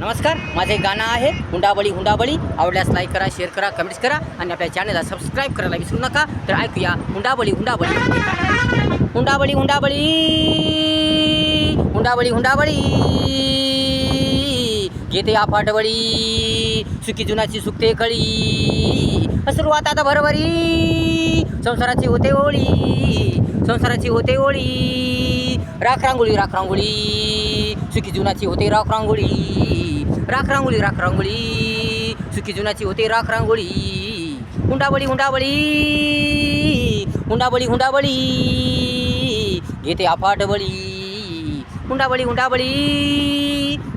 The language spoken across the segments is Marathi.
नमस्कार माझे एक गाणं आहे हुंडाबळी हुंडाबळी. आवडल्यास लाईक करा शेअर करा कमेंट्स करा आणि आपल्या चॅनलला सबस्क्राईब करायला विसरू नका. तर ऐकूया हुंडाबळी हुंडाबळी. हुंडाबळी हुंडाबळी. हुंडाबळी हुंडाबळी. घेते आफाटबळी सुकी जुनाची सुकते कळी सुरुवात आता भरभरी. संसाराची होते ओळी. संसाराची होते ओळी. राख रांगोळी राख रांगोळी. सुकी जुनाची होते राख रांगोळी. राख रांगोळी राख रांगोळी सुखी जुनाची होते राख रांगोळी हुंडाबळी हुंडाबळी हुंडाबळी हुंडाबळी घेते आफाटबळी हुंडाबळी हुंडाबळी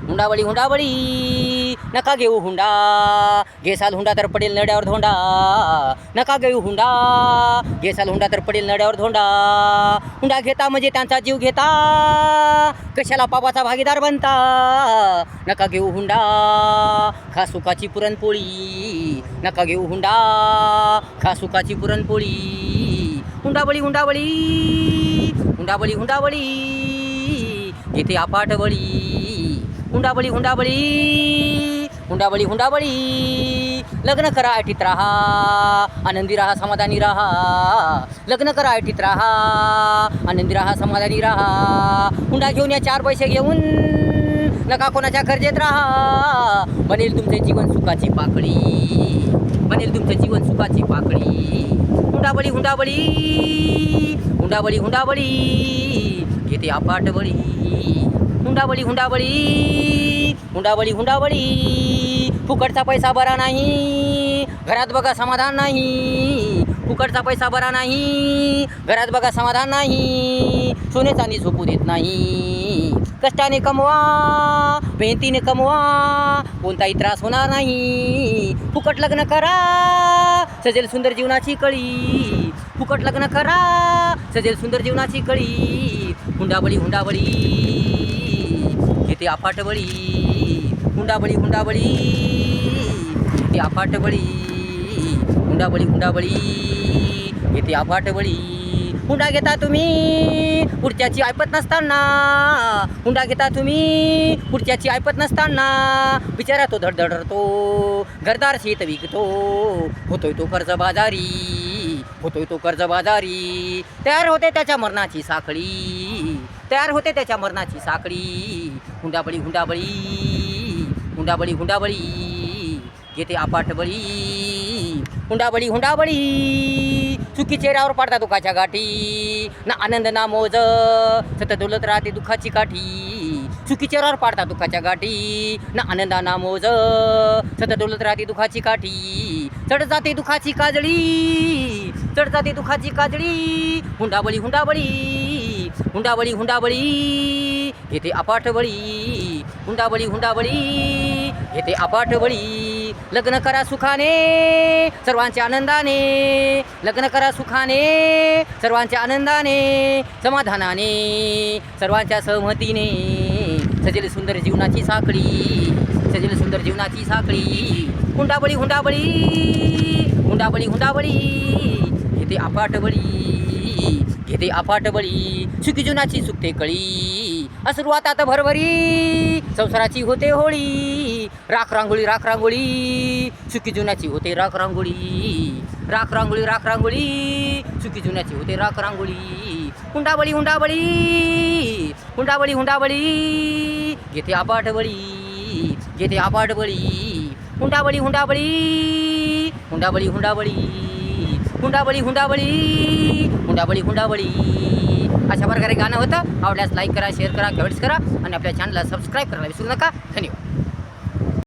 हुंडाबळी हुंडाबळी. नका घेऊ हुंडा. घेसाल हुंडा तर पडेल नड्यावर धोंडा. नका घेऊ हुंडा. घेसाल हुंडा तर पडेल नड्यावर धोंडा. हुंडा घेता म्हणजे त्यांचा जीव घेता. कशाला पापाचा भागीदार बनता? नका घेऊ हुंडा. खा सुखाची पुरणपोळी. नका घेऊ हुंडा. खा सुखाची पुरणपोळी. हुंडाबळी हुंडाबळी. हुंडाबळी हुंडाबळी. घेते आपाटबळी. हुंडाबळी हुंडाबळी. हुंडाबळी हुंडाबळी. लग्न करा आठीत राहा. आनंदी राहा समाधानी राहा. लग्न करा आठीत राहा. आनंदी राहा समाधानी राहा. हुंडा घेऊन या चार पैसे घेऊन. नका कोणाच्या गरजेत राहा. बनेल तुमचे जीवन सुखाची पाकळी. बनेल तुमचं जीवन सुखाची पाकळी. हुंडाबळी हुंडाबळी. हुंडाबळी हुंडाबळी. घेते आपाटबळी हुंडाबळी हुंडाबळी. हुंडाबळी हुंडाबळी. फुकटचा पैसा बरा नाही. घरात बघा समाधान नाही. फुकटचा पैसा बरा नाही. घरात बघा समाधान नाही. सोने चांदी झोपू देत नाही. कष्टाने कमवा मेहनतीने कमवा कोणताही त्रास होणार नाही. फुकट लग्न करा सजेल सुंदर जीवनाची कळी. फुकट लग्न करा सजेल सुंदर जीवनाची कळी. हुंडाबळी हुंडाबळी. घेते अफाटबळी हुंडाबळी हुंडाबळी. घेते आपाटबळी हुंडाबळी हुंडाबळी येते आपाटबळी हुंडा घेता तुम्ही पुढच्याची ऐपत नसताना. हुंडा घेता तुम्ही पुढच्याची ऐपत नसताना. बिचारा तो धडधडतो घरदार शेत विकतो. होतोय तो कर्ज बाजारी होतोय तो कर्ज बाजारी. तयार होते त्याच्या मरणाची साखळी तयार होते त्याच्या मरणाची साखळी. हुंडाबळी हुंडाबळी हुंडाबळी हुंडाबळी घेते आपाटबळी. हुंडाबळी हुंडाबळी. चुकी चेहऱ्यावर पाडता दुखाच्या गाठी. ना आनंद ना मोज. सतत डोलत राहते दुखाची काठी. चुकी चेहऱ्यावर पाडता दुखाच्या गाठी. ना आनंदा ना मोज. सतत डोलत राहते दुखाची काठी. चढ जाते दुखाची काजळी. चढ जाते दुखाची काजळी. हुंडाबळी हुंडाबळी. हुंडाबळी हुंडाबळी. घेते अपाठबळी हुंडाबळी हुंडाबळी. घेते अपाठबळी लग्न करा सुखाने सर्वांच्या आनंदाने. लग्न करा सुखाने सर्वांच्या आनंदाने समाधानाने सर्वांच्या सहमतीने. सजेल सुंदर जीवनाची साखळी सजेल सुंदर जीवनाची साखळी. हुंडाबळी हुंडाबळी हुंडाबळी हुंडाबळी. घेते अपाटबळी घेते अपाटबळी सुखी जीवनाची सुखते कळी. सुरुवात आता भरभरी. संसाराची होते होळी राख रांगोळी राख रांगोळी. सुखी जुन्याची होते राख रांगोळी राख रांगोळी राख रांगोळी. सुखी जुन्याची होते राख रांगोळी. हुंडाबळी हुंडाबळी हुंडाबळी हुंडाबळी. घेते आपाटबळी घेते आपाटबळी हुंडाबळी हुंडाबळी हुंडाबळी हुंडाबळी. हुंडाबळी हुंडाबळी हुंडाबळी हुंडाबळी. अशा प्रकारे गाणं होतं. आवडल्यास लाईक करा शेअर करा कमेंट्स करा आणि आपल्या चॅनलला सबस्क्राईब करायला विसरू नका. धन्यवाद.